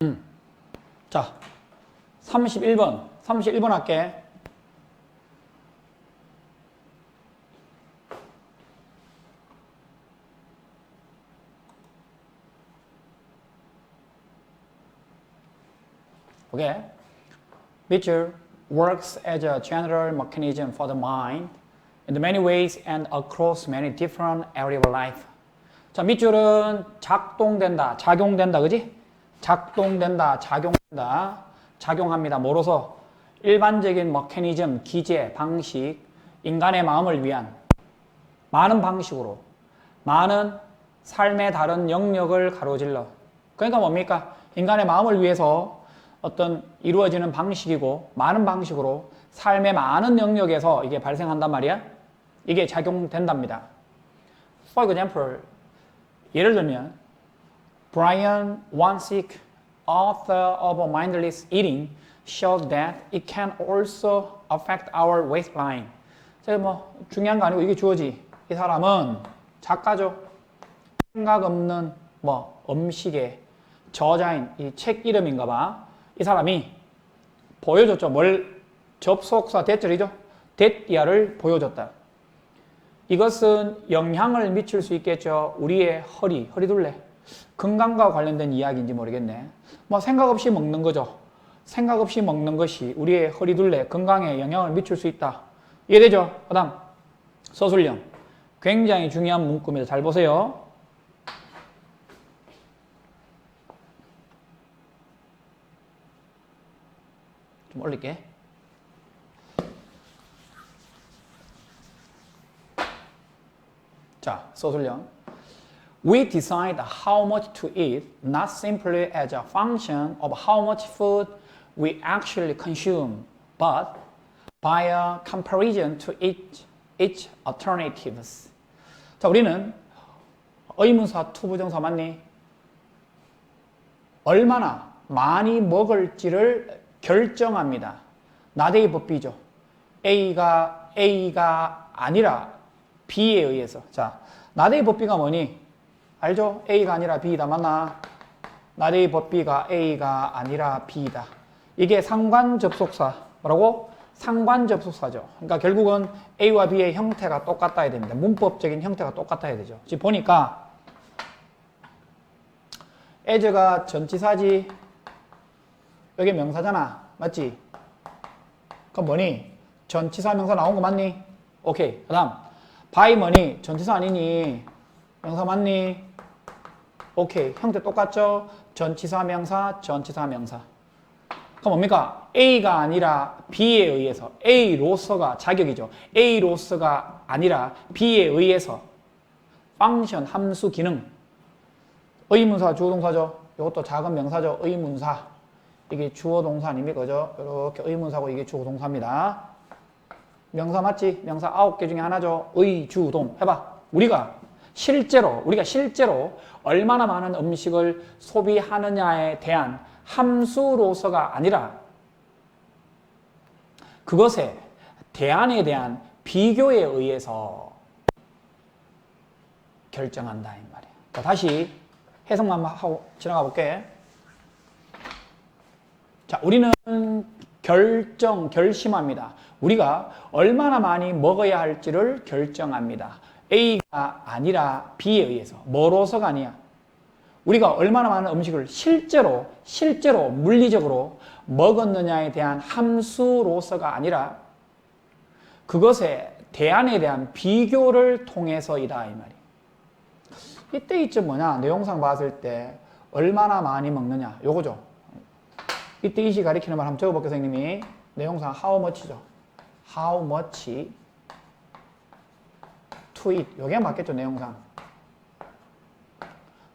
음. 자, 31번. 31번 할게. Okay. Which works as a general mechanism for the mind in many ways and across many different areas of life. 자, 밑줄은 작동된다, 작용된다, 그지? 작동된다, 작용된다, 작용합니다. 뭐로서? 일반적인 메커니즘, 기제, 방식, 인간의 마음을 위한 많은 방식으로, 많은 삶의 다른 영역을 가로질러. 그러니까 뭡니까? 인간의 마음을 위해서 어떤 이루어지는 방식이고, 많은 방식으로 삶의 많은 영역에서 이게 발생한단 말이야? 이게 작용된답니다. For example, 예를 들면 Brian Wansik, author of Mindless Eating, showed that it can also affect our waistline. 제가 뭐 중요한 거 아니고 이게 주어지. 이 사람은 작가죠. 생각 없는 뭐 음식의 저자인 이 책 이름인가 봐. 이 사람이 보여줬죠. 뭘 접속사 대절이죠. 대띠아를 보여줬다. 이것은 영향을 미칠 수 있겠죠. 우리의 허리, 허리둘레. 건강과 관련된 이야기인지 모르겠네. 뭐 생각 없이 먹는 거죠. 생각 없이 먹는 것이 우리의 허리둘레, 건강에 영향을 미칠 수 있다. 이해되죠? 그 다음, 서술형. 굉장히 중요한 문구입니다. 잘 보세요. 좀 올릴게. 자, 서술형. We decide how much to eat not simply as a function of how much food we actually consume, but by a comparison to each, each alternatives. 자, 우리는 의문사, 투부정사 맞니? 얼마나 많이 먹을지를 결정합니다. 나대의 법비죠. A가 A가 아니라 B에 의해서. 자, 나대의 법비가 뭐니? 알죠? A가 아니라 B다. 맞나? 나대의 법비가 A가 아니라 B다. 이게 상관 접속사. 뭐라고? 상관 접속사죠. 그러니까 결국은 A와 B의 형태가 똑같아야 됩니다. 문법적인 형태가 똑같아야 되죠. 지금 보니까 as가 전치사지. 여기 명사잖아. 맞지? 그럼 뭐니? 전치사 명사 나온 거 맞니? 오케이. 그 다음. by 뭐니? 전치사 아니니? 명사 맞니? 오케이. 형태 똑같죠? 전치사 명사, 전치사 명사. 그럼 뭡니까? A가 아니라 B에 의해서 A로서가 자격이죠. A로서가 아니라 B에 의해서 펑션, 함수, 기능 의문사, 주어동사죠. 이것도 작은 명사죠. 의문사. 이게 주어동사 아닙니까? 그죠? 이렇게 의문사고 이게 주어동사입니다. 명사 맞지? 명사 아홉 개 중에 하나죠. 의, 주, 동. 해봐. 우리가 실제로, 우리가 실제로 얼마나 많은 음식을 소비하느냐에 대한 함수로서가 아니라 그것에 대안에 대한 비교에 의해서 결정한다 이 말이야. 자, 다시 해석만 하고 지나가 볼게. 자, 우리는 결정, 결심합니다. 우리가 얼마나 많이 먹어야 할지를 결정합니다. A가 아니라 B에 의해서. 뭐로서가 아니야. 우리가 얼마나 많은 음식을 실제로, 실제로, 물리적으로 먹었느냐에 대한 함수로서가 아니라 그것에 대안에 대한 비교를 통해서이다. 이 말이야. 이때 이쯤 뭐냐? 내용상 봤을 때 얼마나 많이 먹느냐. 요거죠. 이때 이시 가리키는 말 한번 적어볼게요, 선생님이. 내용상 how much죠. how much eat. 요게 맞겠죠, 내용상.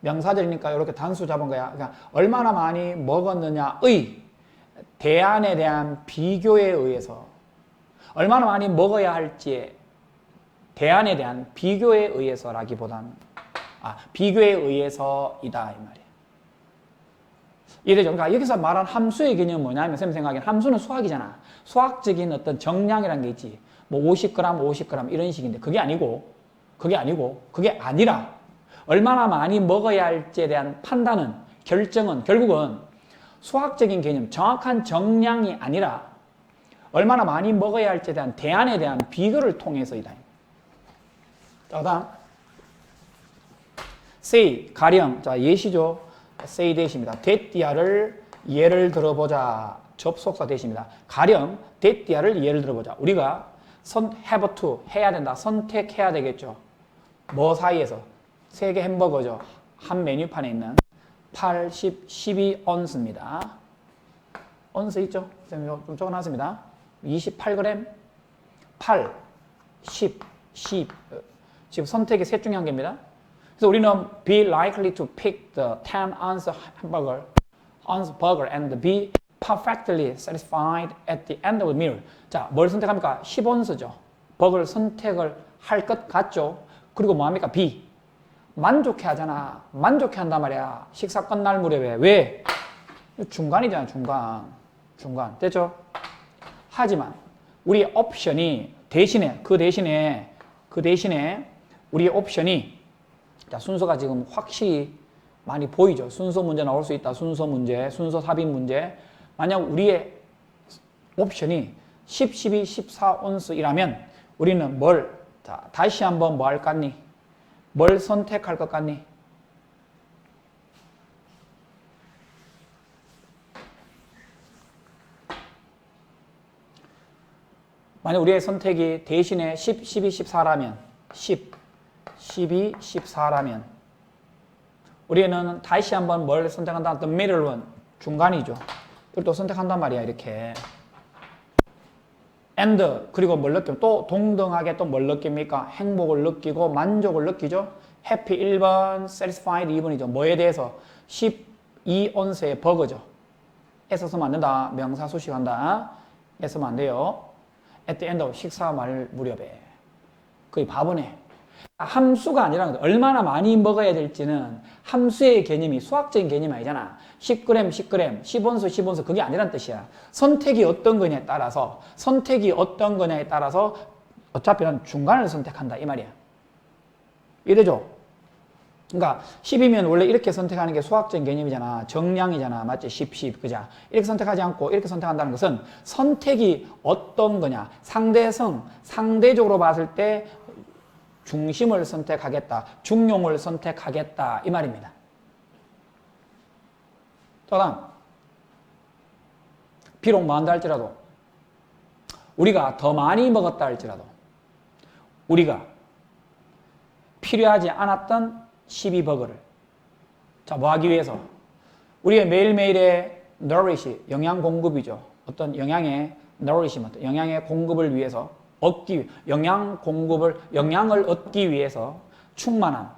명사절이니까 이렇게 단수 잡은 거야. 그러니까 얼마나 많이 먹었느냐의 대안에 대한 비교에 의해서 얼마나 많이 먹어야 할지에 대안에 대한 비교에 의해서라기보다는 아, 비교에 의해서이다 이 말이에요. 이래죠. 그러니까 여기서 말한 함수의 개념은 뭐냐면 쌤 생각엔 함수는 수학이잖아. 수학적인 어떤 정량이라는 게 있지. 뭐 50g, 50g 이런 식인데 그게 아니고 그게 아니고 그게 아니라 얼마나 많이 먹어야 할지에 대한 판단은 결정은 결국은 수학적인 개념, 정확한 정량이 아니라 얼마나 많이 먹어야 할지에 대한 대안에 대한 비교를 통해서이다. 자, 그다음 say 가령 자 예시죠. say 대시입니다. 대띠아를 예를 들어보자. 접속사 대시입니다. 가령 대띠아를 예를 들어보자. 우리가 선 have to 해야 된다. 선택해야 되겠죠. 뭐 사이에서 세 개 햄버거죠. 한 메뉴판에 있는 8, 10, 12 언스입니다. 언스 있죠? 선생님 좀 적어놨습니다. 28g, 8, 10, 10. 어, 지금 선택이 셋 중에 한 개입니다. 그래서 우리는 be likely to pick the 10 ounce hamburger, ounce burger and be perfectly satisfied at the end of the meal. 자, 뭘 선택합니까? 10온스죠. 버거를 선택을 할 것 같죠. 그리고 뭐 합니까? B. 만족해 하잖아. 만족해 한단 말이야. 식사 끝날 무렵에. 왜? 중간이잖아, 중간. 중간. 됐죠? 하지만 우리 옵션이 대신에 그 대신에 그 대신에 우리 옵션이 자, 순서가 지금 확실히 많이 보이죠. 순서 문제 나올 수 있다. 순서 문제, 순서 삽입 문제. 만약 우리의 옵션이 10, 12, 14 온스이라면 우리는 뭘, 자, 다시 한번 뭐 할 것 같니? 뭘 선택할 것 같니? 만약 우리의 선택이 대신에 10, 12, 14라면 10, 12, 14라면 우리는 다시 한번 뭘 선택한다? The middle one, 중간이죠. 그걸 또 선택한단 말이야, 이렇게. and 그리고 뭘 느끼면 또 동등하게 또 뭘 느낍니까? 행복을 느끼고 만족을 느끼죠. happy 1번, satisfied 2번이죠. 뭐에 대해서? 12온스의 버거죠. 에서 쓰면 안 된다. 명사 수식한다. 에 쓰면 안 돼요. at the end of 식사 말 무렵에. 거의 바보네. 함수가 아니라 얼마나 많이 먹어야 될지는 함수의 개념이 수학적인 개념이 아니잖아. 10g, 10g, 10원수, 10원수 그게 아니란 뜻이야. 선택이 어떤 거냐에 따라서 선택이 어떤 거냐에 따라서 어차피는 중간을 선택한다 이 말이야. 이래죠? 그러니까 10이면 원래 이렇게 선택하는 게 수학적인 개념이잖아. 정량이잖아. 맞지? 10, 10. 그자? 이렇게 선택하지 않고 이렇게 선택한다는 것은 선택이 어떤 거냐. 상대성, 상대적으로 봤을 때 중심을 선택하겠다. 중용을 선택하겠다. 이 말입니다. 자, 다음. 비록 뭐한다 할지라도 우리가 더 많이 먹었다 할지라도 우리가 필요하지 않았던 12버거를 자, 뭐 하기 위해서 우리의 매일매일의 nourish, 영양 공급이죠. 어떤 영양의 nourishment, 영양의 공급을 위해서 얻기 영양 공급을 영양을 얻기 위해서 충만함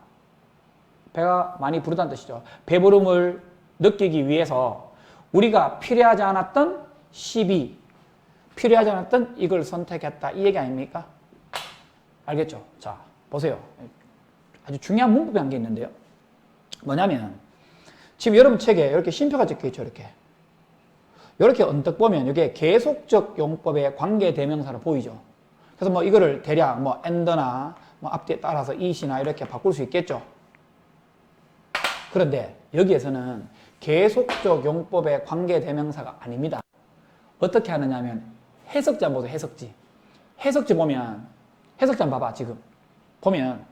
배가 많이 부르다는 뜻이죠. 배부름을 느끼기 위해서 우리가 필요하지 않았던 12 필요하지 않았던 이걸 선택했다 이 얘기 아닙니까? 알겠죠? 자 보세요. 아주 중요한 문법이 한 게 있는데요. 뭐냐면 지금 여러분 책에 이렇게 쉼표가 적혀 있죠. 이렇게 이렇게 언뜻 보면 이게 계속적 용법의 관계 대명사로 보이죠. 그래서 뭐 이거를 대략 뭐 and나 뭐 앞뒤에 따라서 it이나 이렇게 바꿀 수 있겠죠. 그런데 여기에서는 계속적 용법의 관계 대명사가 아닙니다. 어떻게 하느냐면 해석자 보세요. 해석지. 해석지 보면 해석자 봐봐 지금 보면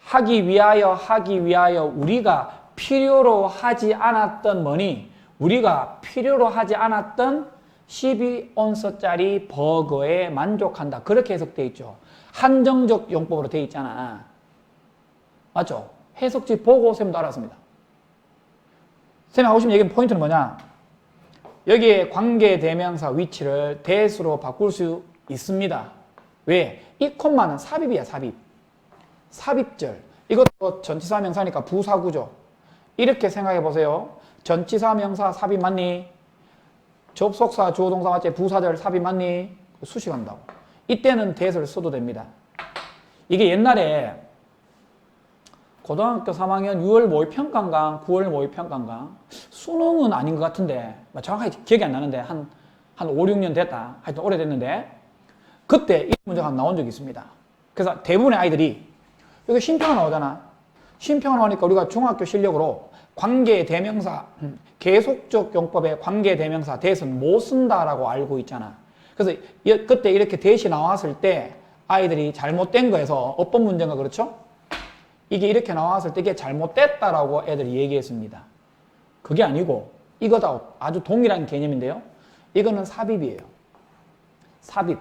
하기 위하여 하기 위하여 우리가 필요로 하지 않았던 뭐니 우리가 필요로 하지 않았던 12온서짜리 버거에 만족한다. 그렇게 해석되어 있죠. 한정적 용법으로 되어 있잖아. 맞죠? 해석지 보고 쌤도 알았습니다. 쌤이 하고 싶은 얘기는 포인트는 뭐냐? 여기에 관계 대명사 위치를 대수로 바꿀 수 있습니다. 왜? 이 콤마는 삽입이야, 삽입. 삽입절. 이것도 전치사 명사니까 부사구죠. 이렇게 생각해 보세요. 전치사 명사 삽입 맞니? 접속사 주어 동사 맞지? 부사절 삽입 맞니? 수식한다고. 이때는 대를 써도 됩니다. 이게 옛날에 고등학교 3학년 6월 모의평가인가 9월 모의평가인가 수능은 아닌 것 같은데 뭐 정확하게 기억이 안 나는데 한, 한 5, 6년 됐다. 하여튼 오래됐는데 그때 이 문제가 나온 적이 있습니다. 그래서 대부분의 아이들이 여기 쉼표가 나오잖아. 쉼표가 나오니까 우리가 중학교 실력으로 관계 대명사, 음, 계속적 용법의 관계 대명사 대선 못 쓴다라고 알고 있잖아. 그래서 이- 그때 이렇게 대시 나왔을 때 아이들이 잘못된 거에서 어떤 문제인가 그렇죠? 이게 이렇게 나왔을 때 이게 잘못됐다라고 애들이 얘기했습니다. 그게 아니고 이거다 아주 동일한 개념인데요. 이거는 삽입이에요. 삽입.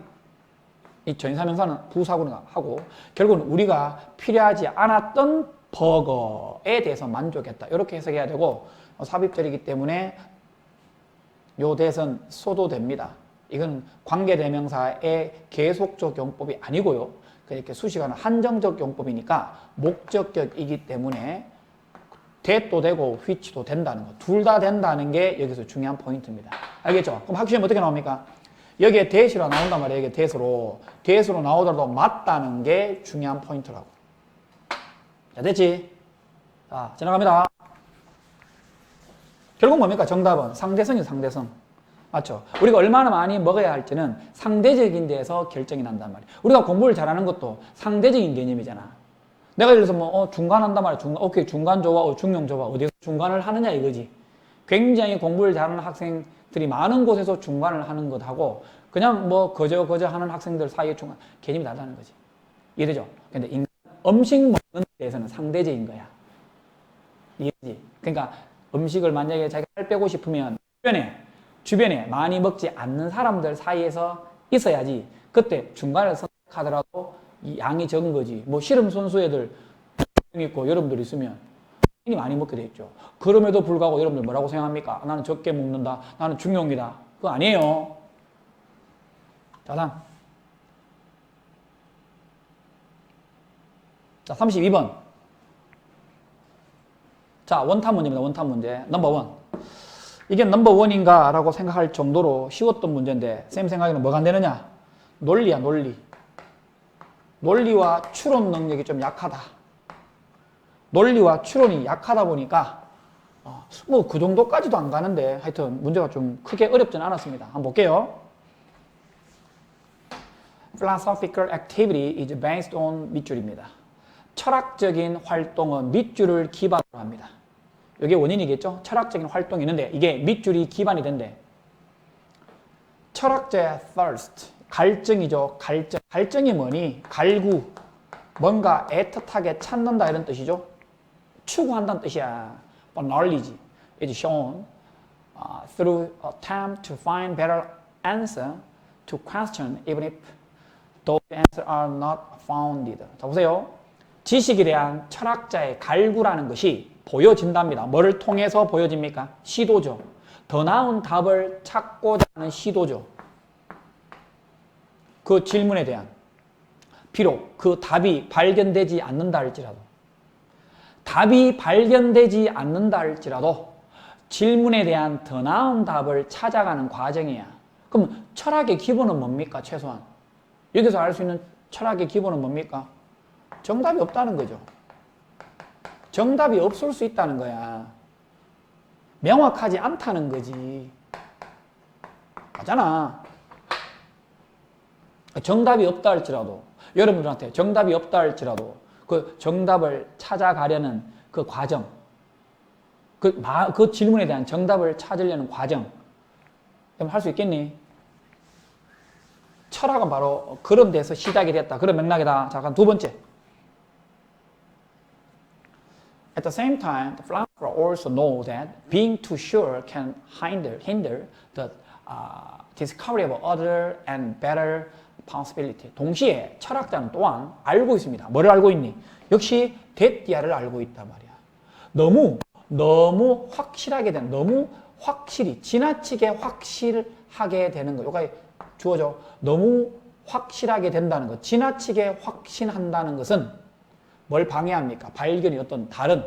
이 전사명사는 부사구가 하고 결국은 우리가 필요하지 않았던 버거에 대해서 만족했다. 이렇게 해석해야 되고 어, 삽입절이기 때문에 요 대선 써도 됩니다. 이건 관계대명사의 계속적 용법이 아니고요. 그렇게 수식하는 한정적 용법이니까 목적격이기 때문에 that도 되고 which도 된다는 거. 둘 다 된다는 게 여기서 중요한 포인트입니다. 알겠죠? 그럼 학시험 어떻게 나옵니까? 여기에 that이라 나온단 말이에요. 여기에 that으로. that으로 나오더라도 맞다는 게 중요한 포인트라고. 자, 됐지? 자, 지나갑니다. 결국 뭡니까? 정답은 상대성이 상대성. 맞죠? 우리가 얼마나 많이 먹어야 할지는 상대적인 데에서 결정이 난단 말이에요. 우리가 공부를 잘하는 것도 상대적인 개념이잖아. 내가 예를 들어서 뭐, 어, 중간 한단 말이야. 중간, 오케이, 중간 좋아, 어, 중용 좋아. 어디서 중간을 하느냐 이거지. 굉장히 공부를 잘하는 학생들이 많은 곳에서 중간을 하는 것하고 그냥 뭐 거저 거저 하는 학생들 사이에 중간, 개념이 다르다는 거지. 이해되죠? 근데 인간, 음식 먹는 데에서는 상대적인 거야. 이해지? 그러니까 음식을 만약에 자기가 살 빼고 싶으면 주변에 주변에 많이 먹지 않는 사람들 사이에서 있어야지 그때 중간을 선택하더라도 이 양이 적은 거지. 뭐 씨름 선수 애들 있고 여러분들 있으면 많이 먹게 돼 있죠. 그럼에도 불구하고 여러분들 뭐라고 생각합니까? 나는 적게 먹는다. 나는 중용이다. 그거 아니에요. 자 다음 자 32번 자, 원탄 문제입니다. 원탄 문제. 넘버 원. 이게 넘버 원인가? 라고 생각할 정도로 쉬웠던 문제인데, 쌤 생각에는 뭐가 안 되느냐? 논리야, 논리. 논리와 추론 능력이 좀 약하다. 논리와 추론이 약하다 보니까, 어, 뭐, 그 정도까지도 안 가는데, 하여튼 문제가 좀 크게 어렵진 않았습니다. 한번 볼게요. Philosophical activity is based on 밑줄입니다. 철학적인 활동은 밑줄을 기반으로 합니다. 이게 원인이겠죠? 철학적인 활동이 있는데 이게 밑줄이 기반이 된대. 철학자의 thirst, 갈증이죠. 갈증. 갈증이 뭐니? 갈구. 뭔가 애틋하게 찾는다 이런 뜻이죠. 추구한다는 뜻이야. But knowledge is shown uh, through attempt to find better answer to question even if those answers are not founded. 자 보세요. 지식에 대한 철학자의 갈구라는 것이 보여진답니다. 뭐를 통해서 보여집니까? 시도죠. 더 나은 답을 찾고자 하는 시도죠. 그 질문에 대한. 비록 그 답이 발견되지 않는다 할지라도. 답이 발견되지 않는다 할지라도 질문에 대한 더 나은 답을 찾아가는 과정이야. 그럼 철학의 기본은 뭡니까? 최소한. 여기서 알 수 있는 철학의 기본은 뭡니까? 정답이 없다는 거죠. 정답이 없을 수 있다는 거야. 명확하지 않다는 거지. 맞잖아. 정답이 없다 할지라도, 여러분들한테 정답이 없다 할지라도, 그 정답을 찾아가려는 그 과정, 그, 마, 그 질문에 대한 정답을 찾으려는 과정, 할 수 있겠니? 철학은 바로 그런 데서 시작이 됐다. 그런 맥락이다. 잠깐 두 번째. At the same time, the philosopher also know that being too sure can hinder, hinder the uh, discovery of other and better possibility. 동시에 철학자는 또한 알고 있습니다. 뭐를 알고 있니? 역시 데띠아를 알고 있단 말이야. 너무 너무 확실하게 된 너무 확실히 지나치게 확실하게 되는 거. 여기까지 주어져. 너무 확실하게 된다는 것. 지나치게 확신한다는 것은 뭘 방해합니까? 발견이 어떤 다른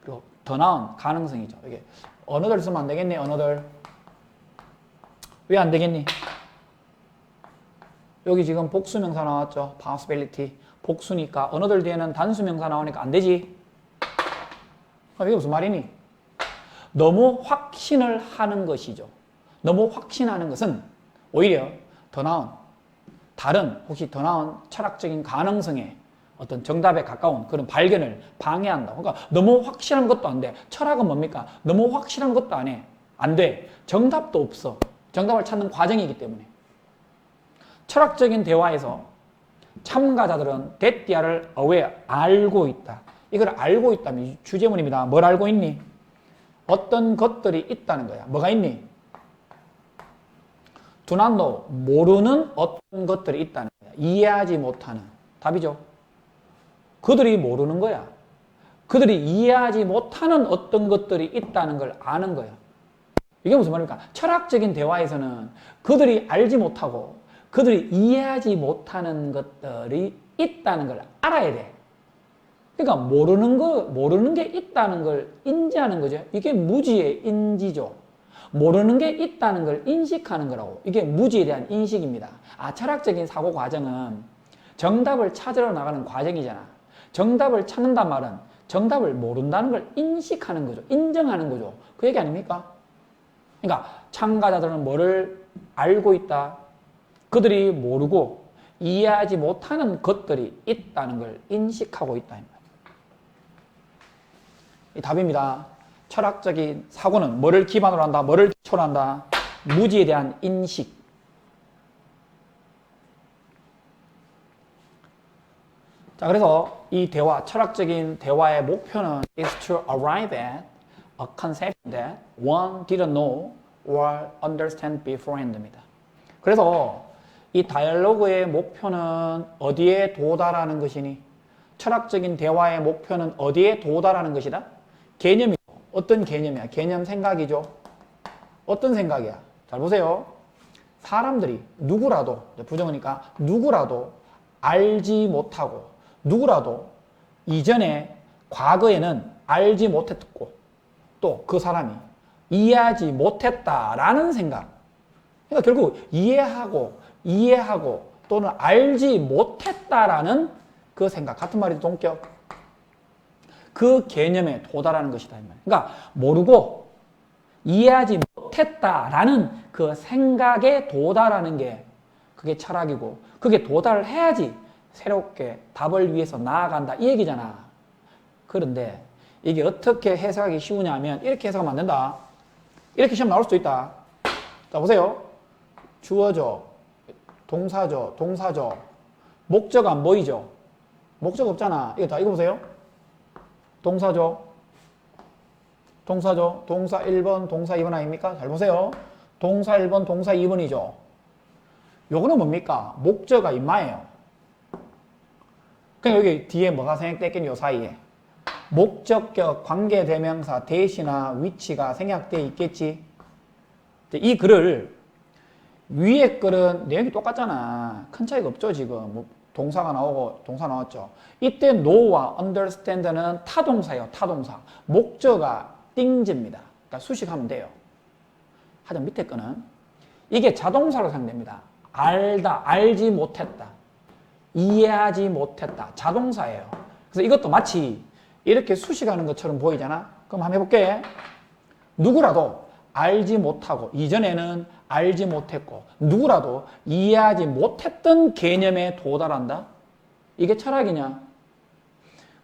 그리고 더 나은 가능성이죠. 이게 언어들 쓰면 안 되겠니? 언어들 왜 안 되겠니? 여기 지금 복수명사 나왔죠. possibility 복수니까 언어들 뒤에는 단수명사 나오니까 안 되지. 그럼 이게 무슨 말이니? 너무 확신을 하는 것이죠. 너무 확신하는 것은 오히려 더 나은 다른 혹시 더 나은 철학적인 가능성에 어떤 정답에 가까운 그런 발견을 방해한다. 그러니까 너무 확실한 것도 안 돼. 철학은 뭡니까? 너무 확실한 것도 안 해. 안 돼. 정답도 없어. 정답을 찾는 과정이기 때문에. 철학적인 대화에서 참가자들은 데띠아를 aware, 알고 있다. 이걸 알고 있다면 주제문입니다. 뭘 알고 있니? 어떤 것들이 있다는 거야. 뭐가 있니? know, 모르는 어떤 것들이 있다는 거야. 이해하지 못하는. 답이죠. 그들이 모르는 거야. 그들이 이해하지 못하는 어떤 것들이 있다는 걸 아는 거야. 이게 무슨 말입니까? 철학적인 대화에서는 그들이 알지 못하고 그들이 이해하지 못하는 것들이 있다는 걸 알아야 돼. 그러니까 모르는 거, 모르는 게 있다는 걸 인지하는 거죠. 이게 무지의 인지죠. 모르는 게 있다는 걸 인식하는 거라고. 이게 무지에 대한 인식입니다. 아, 철학적인 사고 과정은 정답을 찾으러 나가는 과정이잖아. 정답을 찾는단 말은 정답을 모른다는 걸 인식하는 거죠. 인정하는 거죠. 그 얘기 아닙니까? 그러니까 참가자들은 뭐를 알고 있다. 그들이 모르고 이해하지 못하는 것들이 있다는 걸 인식하고 있다. 이 답입니다. 철학적인 사고는 뭐를 기반으로 한다? 뭐를 기초로 한다? 무지에 대한 인식. 자, 그래서 이 대화, 철학적인 대화의 목표는 is to arrive at a conception that one didn't know or understand beforehand입니다. 그래서 이 다이얼로그의 목표는 어디에 도달하는 것이니? 철학적인 대화의 목표는 어디에 도달하는 것이다? 개념이 어떤 개념이야? 개념 생각이죠. 어떤 생각이야? 잘 보세요. 사람들이 누구라도 부정이니까 누구라도 알지 못하고 누구라도 이전에 과거에는 알지 못했고 또 그 사람이 이해하지 못했다라는 생각. 그러니까 결국 이해하고 이해하고 또는 알지 못했다라는 그 생각 같은 말이죠 동격. 그 개념에 도달하는 것이다. 그러니까 모르고 이해하지 못했다라는 그 생각에 도달하는 게 그게 철학이고 그게 도달을 해야지 새롭게 답을 위해서 나아간다 이 얘기잖아. 그런데 이게 어떻게 해석하기 쉬우냐면 이렇게 해석하면 안 된다. 이렇게 시험 나올 수도 있다. 자 보세요. 주어져, 동사죠, 동사죠. 목적 안 보이죠? 목적 없잖아. 이거 다 읽어보세요. 동사죠. 동사죠. 동사 1번, 동사 2번 아닙니까? 잘 보세요. 동사 1번, 동사 2번이죠. 요거는 뭡니까? 목적가 임마예요. 그냥 여기 뒤에 뭐가 생략됐겠니? 요 사이에. 목적격 관계대명사 대시나 위치가 생략되어 있겠지. 이 글을 위에 글은 내용이 똑같잖아. 큰 차이가 없죠, 지금. 뭐 동사가 나오고 동사 나왔죠. 이때 know와 understand는 타동사예요. 타동사. 목적가 띵즈입니다. 그러니까 수식하면 돼요. 하여튼 밑에 거는 이게 자동사로 사용됩니다. 알다, 알지 못했다. 이해하지 못했다. 자동사예요. 그래서 이것도 마치 이렇게 수식하는 것처럼 보이잖아. 그럼 한번 해볼게. 누구라도 알지 못하고 이전에는 알지 못했고 누구라도 이해하지 못했던 개념에 도달한다? 이게 철학이냐?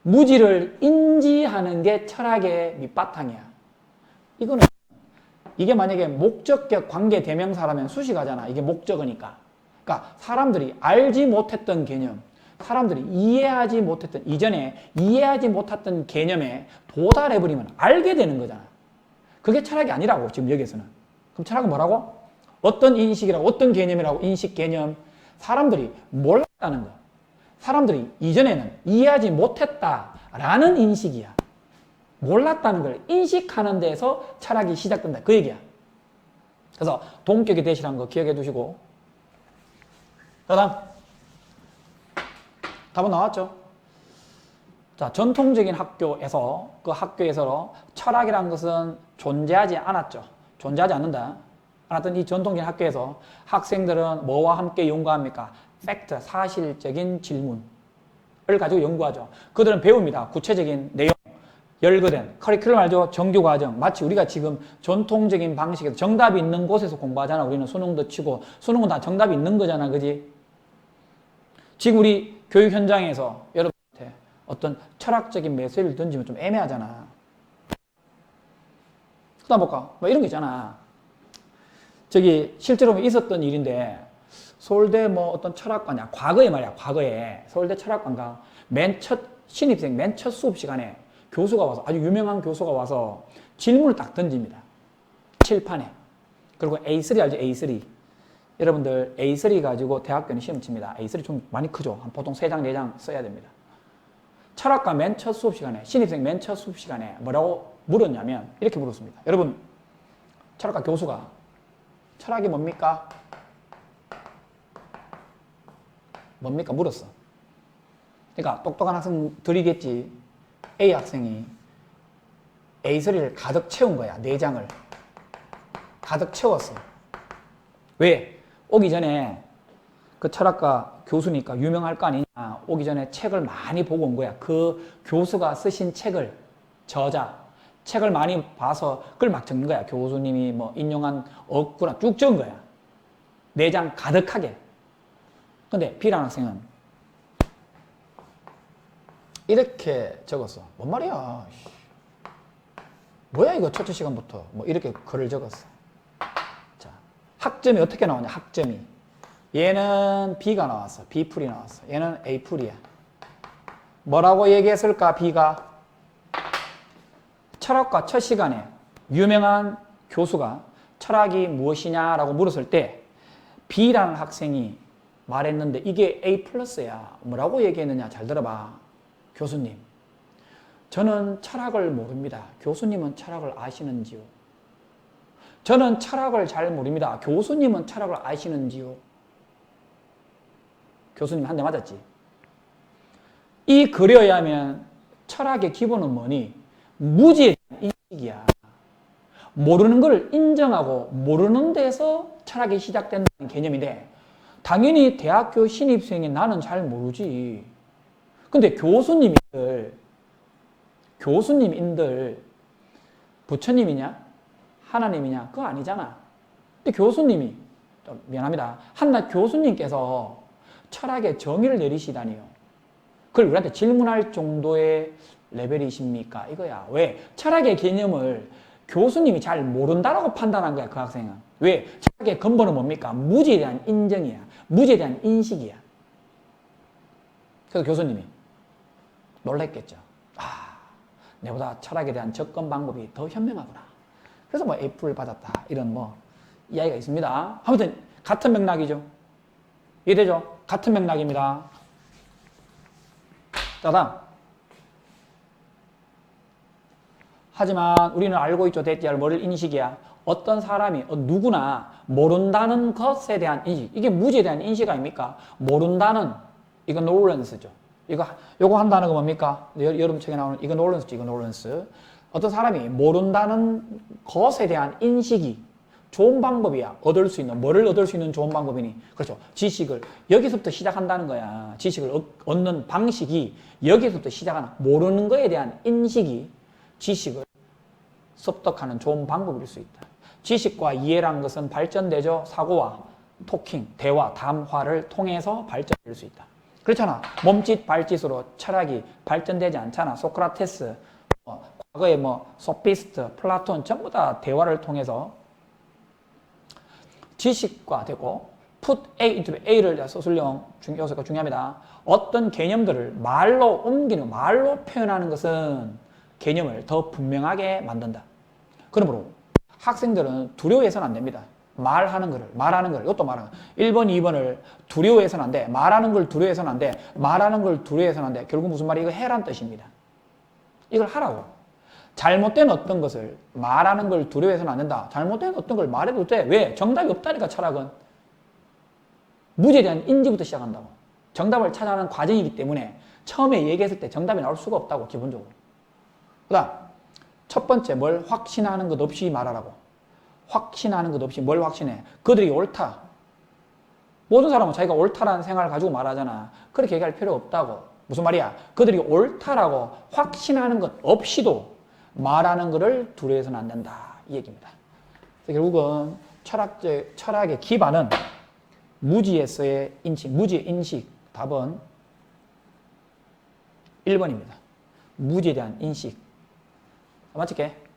무지를 인지하는 게 철학의 밑바탕이야. 이거는 이게 만약에 목적격 관계 대명사라면 수식하잖아. 이게 목적어니까. 그러니까 사람들이 알지 못했던 개념, 사람들이 이해하지 못했던 이전에 이해하지 못했던 개념에 도달해버리면 알게 되는 거잖아. 그게 철학이 아니라고 지금 여기서는. 그럼 철학은 뭐라고? 어떤 인식이라고 어떤 개념이라고 인식 개념 사람들이 몰랐다는 거. 사람들이 이전에는 이해하지 못했다라는 인식이야. 몰랐다는 걸 인식하는 데서 철학이 시작된다. 그 얘기야. 그래서 동격의 대시라는 거 기억해 두시고. 자, 다음. 답은 나왔죠? 자, 전통적인 학교에서 그 학교에서 철학이라는 것은 존재하지 않았죠. 존재하지 않는다. 않았던 이 전통적인 학교에서 학생들은 뭐와 함께 연구합니까? 팩트, 사실적인 질문을 가지고 연구하죠. 그들은 배웁니다. 구체적인 내용, 열거된 커리큘럼 알죠? 정규 과정. 마치 우리가 지금 전통적인 방식에서 정답이 있는 곳에서 공부하잖아. 우리는 수능도 치고 수능은 다 정답이 있는 거잖아. 그지? 지금 우리 교육 현장에서 여러분 어떤 철학적인 메시지를 던지면 좀 애매하잖아. 그다음 볼까? 뭐 이런 거 있잖아. 저기 실제로 있었던 일인데 서울대 뭐 어떤 철학과냐 과거에 말이야 과거에 서울대 철학과인가 맨 첫 신입생 맨 첫 수업 시간에 교수가 와서 아주 유명한 교수가 와서 질문을 딱 던집니다 칠판에 그리고 A3 알죠 A3 여러분들 A3 가지고 대학교는 시험 칩니다 A3 좀 많이 크죠 한 보통 3장 4장 써야 됩니다 철학과 맨 첫 수업 시간에 신입생 맨 첫 수업 시간에 뭐라고 물었냐면 이렇게 물었습니다 여러분 철학과 교수가 철학이 뭡니까? 뭡니까? 물었어. 그러니까 똑똑한 학생들이겠지. A 학생이 A3를 가득 채운 거야. 네 장을. 가득 채웠어. 왜? 오기 전에 그 철학과 교수니까 유명할 거 아니냐. 오기 전에 책을 많이 보고 온 거야. 그 교수가 쓰신 책을 저자, 책을 많이 봐서 그걸 막 적는 거야. 교수님이 뭐 인용한 억구나 쭉 적은 거야. 네장 가득하게. 근데 B라는 학생은 이렇게 적었어. 뭔 말이야. 씨. 뭐야 이거 첫째 시간부터. 뭐 이렇게 글을 적었어. 자, 학점이 어떻게 나오냐. 학점이. 얘는 B가 나왔어. B풀이 나왔어. 얘는 A풀이야. 뭐라고 얘기했을까 B가? 철학과 첫 시간에 유명한 교수가 철학이 무엇이냐라고 물었을 때 B라는 학생이 말했는데 이게 A 플러스야. 뭐라고 얘기했느냐? 잘 들어봐. 교수님. 저는 철학을 모릅니다. 교수님은 철학을 아시는지요? 저는 철학을 잘 모릅니다. 교수님은 철학을 아시는지요? 교수님 한 대 맞았지. 이 글에 의하면 철학의 기본은 뭐니? 무지에 인식이야. 모르는 걸 인정하고 모르는 데서 철학이 시작된다는 개념인데 당연히 대학교 신입생이 나는 잘 모르지. 근데 교수님들, 교수님인들 부처님이냐? 하나님이냐? 그거 아니잖아. 근데 교수님이, 좀 미안합니다. 한낱 교수님께서 철학의 정의를 내리시다니요. 그걸 우리한테 질문할 정도의 레벨이십니까? 이거야. 왜? 철학의 개념을 교수님이 잘 모른다라고 판단한 거야, 그 학생은. 왜? 철학의 근본은 뭡니까? 무지에 대한 인정이야. 무지에 대한 인식이야. 그래서 교수님이 놀랬겠죠. 아, 내보다 철학에 대한 접근 방법이 더 현명하구나. 그래서 뭐 F를 받았다. 이런 뭐 이야기가 있습니다. 아무튼 같은 맥락이죠. 이해되죠? 같은 맥락입니다. 자, 다음. 하지만 우리는 알고 있죠. 대지할 뭐를 인식이야. 어떤 사람이 어, 누구나 모른다는 것에 대한 인식. 이게 무지에 대한 인식 아닙니까? 모른다는 이거 노런스죠. 이거 요거 한다는 거 뭡니까? 여, 여러분 책에 나오는 이거 노런스죠. 이거 노런스. 어떤 사람이 모른다는 것에 대한 인식이 좋은 방법이야. 얻을 수 있는 뭐를 얻을 수 있는 좋은 방법이니? 그렇죠. 지식을 여기서부터 시작한다는 거야. 지식을 얻, 얻는 방식이 여기서부터 시작하는 모르는 거에 대한 인식이 지식을 습득하는 좋은 방법일 수 있다. 지식과 이해란 것은 발전되죠. 사고와 토킹, 대화, 담화를 통해서 발전될 수 있다. 그렇잖아. 몸짓, 발짓으로 철학이 발전되지 않잖아. 소크라테스, 뭐, 과거에 뭐 소피스트, 플라톤 전부 다 대화를 통해서 지식과 되고 put A into A를 서술형 요소가 중요합니다. 어떤 개념들을 말로 옮기는, 말로 표현하는 것은 개념을 더 분명하게 만든다. 그러므로 학생들은 두려워해서는 안 됩니다. 말하는 거를, 말하는 걸, 이것도 말하는 거. 1번, 2번을 두려워해서는 안 돼. 말하는 걸 두려워해서는 안 돼. 말하는 걸 두려워해서는 안 돼. 결국 무슨 말이 이거 해란 뜻입니다. 이걸 하라고. 잘못된 어떤 것을 말하는 걸 두려워해서는 안 된다. 잘못된 어떤 걸 말해도 돼. 왜? 정답이 없다니까, 철학은. 무지에 대한 인지부터 시작한다고. 정답을 찾아가는 과정이기 때문에 처음에 얘기했을 때 정답이 나올 수가 없다고, 기본적으로. 그 다음, 첫 번째, 뭘 확신하는 것 없이 말하라고. 확신하는 것 없이 뭘 확신해? 그들이 옳다. 모든 사람은 자기가 옳다라는 생각을 가지고 말하잖아. 그렇게 얘기할 필요 없다고. 무슨 말이야? 그들이 옳다라고 확신하는 것 없이도 말하는 것을 두려워해서는 안 된다. 이 얘기입니다. 결국은 철학적, 철학의 기반은 무지에서의 인식, 무지의 인식. 답은 1번입니다. 무지에 대한 인식. 맞을게.